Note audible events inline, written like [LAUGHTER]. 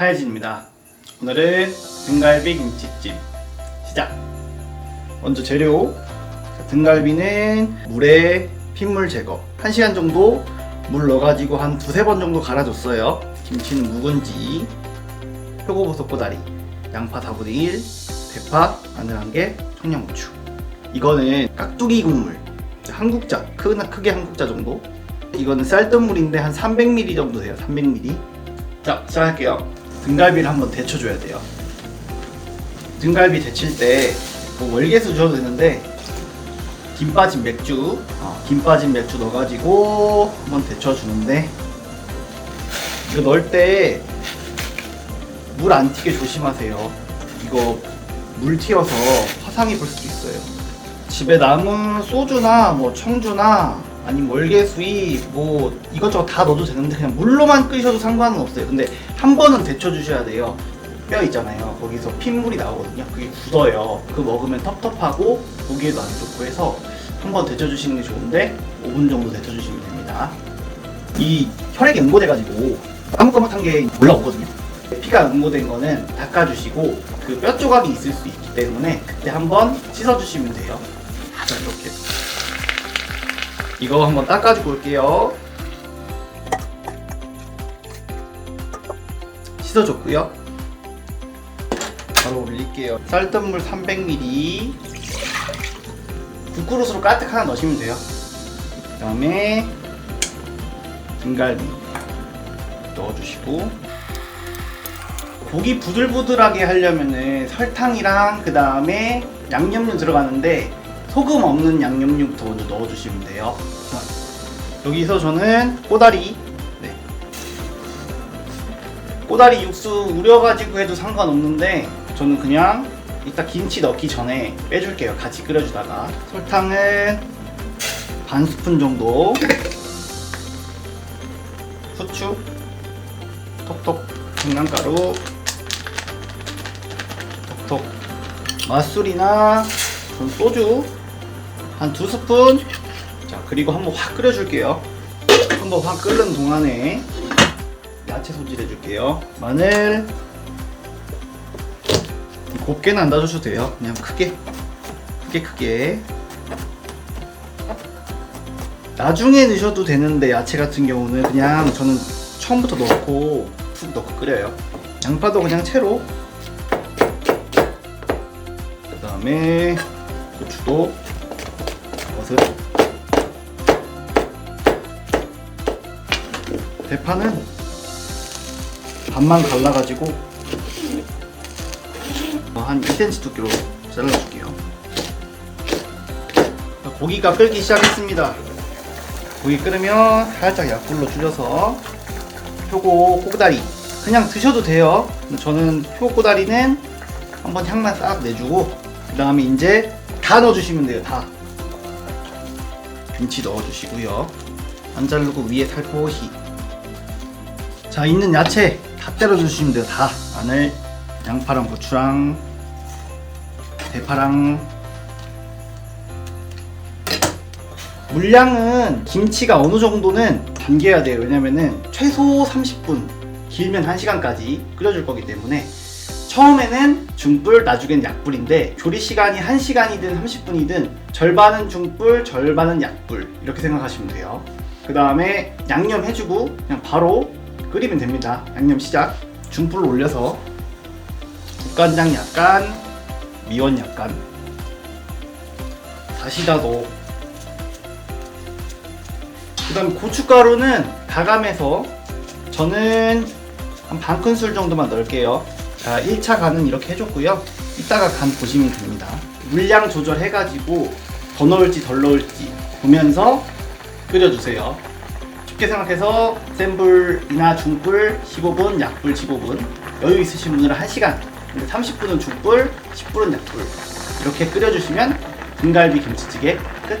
카이진입니다. 오늘은 등갈비 김치찜 시작. 먼저 재료 자, 등갈비는 물에 핏물 제거 1시간 정도 물 넣어가지고 한 두세 번 정도 갈아줬어요. 김치는 묵은지, 표고버섯 꼬다리, 양파 4분의 1, 대파, 마늘 1개, 청양고추. 이거는 깍두기 국물 한 국자 크, 크게 한 국자 정도 이거는 쌀뜨물인데 한 300ml 정도 돼요 300ml 자 시작할게요 등갈비를 한번 데쳐줘야 돼요. 등갈비 데칠 때 뭐 월계수 줘도 되는데 김 빠진 맥주 어, 김 빠진 맥주 넣어가지고 한번 데쳐주는데 이거 넣을 때 물 안 튀게 조심하세요. 이거 물 튀어서 화상이 불 수도 있어요. 집에 남은 소주나 뭐 청주나 아니면 월계수이 뭐 이것저것 다 넣어도 되는데 그냥 물로만 끓이셔도 상관은 없어요. 근데 한 번은 데쳐 주셔야 돼요. 뼈 있잖아요. 거기서 핏물이 나오거든요. 그게 굳어요. 그거 먹으면 텁텁하고 보기에도 안 좋고 해서 한 번 데쳐 주시는 게 좋은데 5분 정도 데쳐 주시면 됩니다. 이 혈액이 응고돼가지고 까뭇까뭇한 게 올라오거든요. 피가 응고된 거는 닦아주시고 그 뼈 조각이 있을 수 있기 때문에 그때 한번 씻어주시면 돼요. 자, 이렇게. 이거 한번 닦아주고 올게요. 씻어줬고요. 바로 올릴게요. 쌀뜨물 300ml. 국그릇으로 까뜩 하나 넣으시면 돼요. 그 다음에 등갈비 넣어주시고 고기 부들부들하게 하려면은 설탕이랑 그 다음에 양념류 들어가는데 소금 없는 양념류부터 먼저 넣어주시면 돼요. 자, 여기서 저는 꼬다리, 네. 꼬다리 육수 우려가지고 해도 상관없는데 저는 그냥 이따 김치 넣기 전에 빼줄게요. 같이 끓여주다가. 설탕은 반 스푼 정도, [LAUGHS] 후추, 톡톡, 생강가루, 톡톡, 맛술이나 전 소주 한 두 스푼. 자 그리고 한번 확 끓여줄게요. 한번 확 끓는 동안에 야채 손질 해 줄게요. 마늘. 곱게는 안 다져도 돼요. 그냥 크게. 크게 크게. 나중에 넣으셔도 되는데 야채 같은 경우는 그냥 저는 처음부터 넣고 푹 넣고 끓여요. 양파도 그냥 채로. 그 다음에 고추도 버섯 대파는 반만 갈라가지고 어, 한 2cm 두께로 잘라줄게요. 자, 고기가 끓기 시작했습니다. 고기 끓으면 살짝 약불로 줄여서 표고 꼬다리 그냥 드셔도 돼요. 저는 표고 꼬다리는 한번 향만 싹 내주고 그 다음에 이제 다 넣어주시면 돼요 다 김치 넣어주시고요. 안 자르고 위에 살포시 자 있는 야채 다 때려주시면 돼요 다. 마늘 양파랑 고추랑 대파랑. 물량은 김치가 어느 정도는 담겨야 돼요. 왜냐면은 최소 30분 길면 1시간까지 끓여줄 거기 때문에 처음에는 중불, 나중엔 약불인데 조리 시간이 1시간이든 30분이든 절반은 중불, 절반은 약불 이렇게 생각하시면 돼요. 그 다음에 양념 해주고 그냥 바로 끓이면 됩니다. 양념 시작. 중불로 올려서 국간장 약간, 미원 약간, 다시다도 그 다음에 고춧가루는 가감해서 저는 한 반 큰술 정도만 넣을게요. 자, 1차 간은 이렇게 해줬고요. 이따가 간 보시면 됩니다. 물량 조절해가지고 더 넣을지 덜 넣을지 보면서 끓여주세요. 쉽게 생각해서 센 불이나 중불 15분, 약불 15분 여유 있으신 분들은 1시간 근데 30분은 중불, 10분은 약불 이렇게 끓여주시면 등갈비 김치찌개 끝!